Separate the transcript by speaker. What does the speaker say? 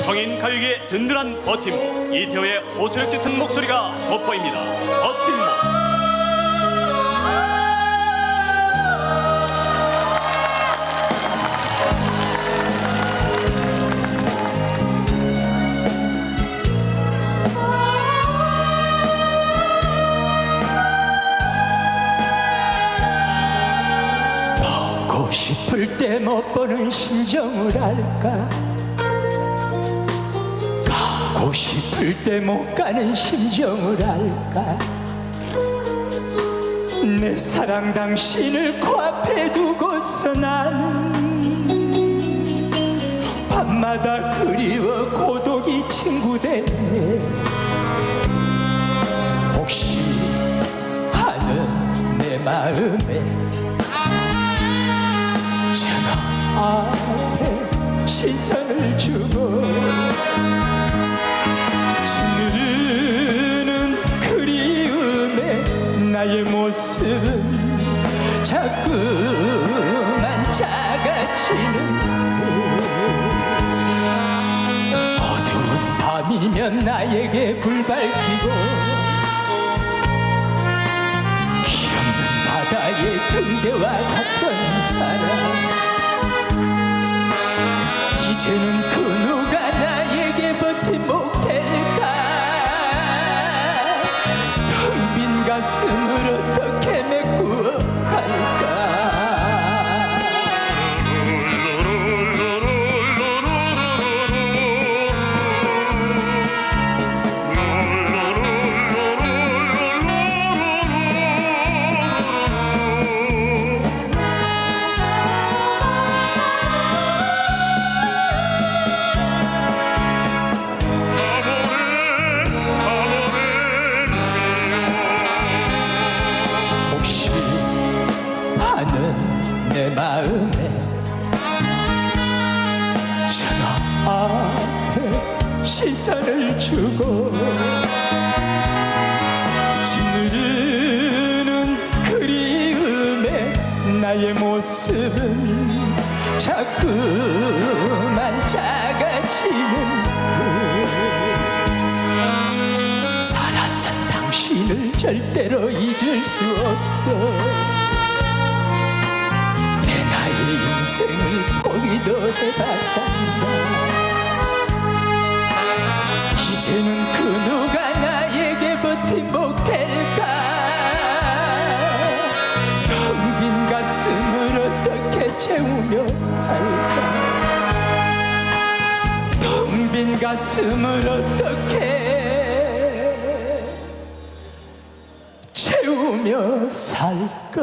Speaker 1: 성인 가요계의 든든한 버팀목 이태호의 호소력 짙은 목소리가 돋보입니다. 버팀목
Speaker 2: 싶을 때 못 보는 심정을 알까 가고 싶을 때 못 가는 심정을 알까? 내 사랑 당신을 코앞에 두고서 나는 밤마다 그리워 고독이 친구 됐네. 혹시 아는 내 마음에 자꾸만 작아지는 어두운 밤이면 나에게 불 밝히고 길없는 바다의 등대와 같던 사람. 이제는 시선을 주고 짓누르는 그리움에 나의 모습은 자꾸만 작아지는 살아선 당신을 절대로 잊을 수 없어. 내 나의 인생을 포기도 해봤단다 이제는 그 누가 나에게 버팀목 될까? 텅빈 가슴을 어떻게 채우며 살까? 텅빈 가슴을 어떻게 채우며 살까